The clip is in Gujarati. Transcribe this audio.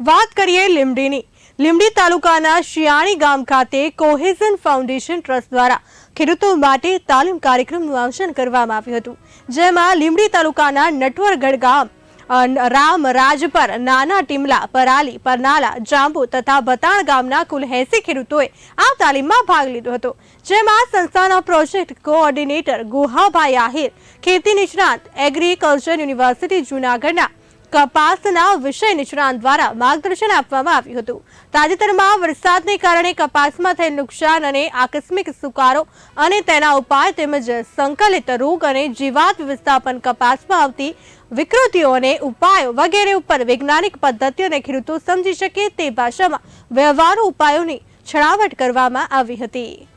વાત કરીએ લીમડીની. લીમડી તાલુકાના શિયાણી ગામ ખાતે કોહેઝન ફાઉન્ડેશન ટ્રસ્ટ દ્વારા ખેડૂતો માટે તાલીમ કાર્યક્રમનું આયોજન કરવામાં આવ્યું હતું. જેમાં લીમડી તાલુકાના નટવરગઢ ગામ રામ રાજપર નાના ટીમલા, પરાલી, પરનાલા, જાંબુ તથા બતાણ ગામના કુલ એસી ખેડૂતોએ આ તાલીમમાં ભાગ લીધો હતો. જેમાં સંસ્થાના પ્રોજેક્ટ કોઓર્ડિનેટર ગુહાભાઈ આહિર, ખેતી નિષ્ણાંત, એગ્રીકલ્ચર યુનિવર્સિટી જૂનાગઢના કપાસના વિષય નિષ્ણાંત દ્વારા માર્ગદર્શન આપવામાં આવ્યું હતું. તાજેતરમાં વરસાદને કારણે કપાસમાં થયેલ નુકસાન અને આકસ્મિક સુકારો અને તેના ઉપાય તેમજ સંકલિત રોગ અને જીવાત વ્યવસ્થાપન કપાસમાં આવતી વિકૃતિઓ અને ઉપાયો વગેરે ઉપર વૈજ્ઞાનિક પદ્ધતિ અને ખેડૂતો સમજી શકે તે ભાષામાં વ્યવહારુ ઉપાયોની છણાવટ કરવામાં આવી હતી.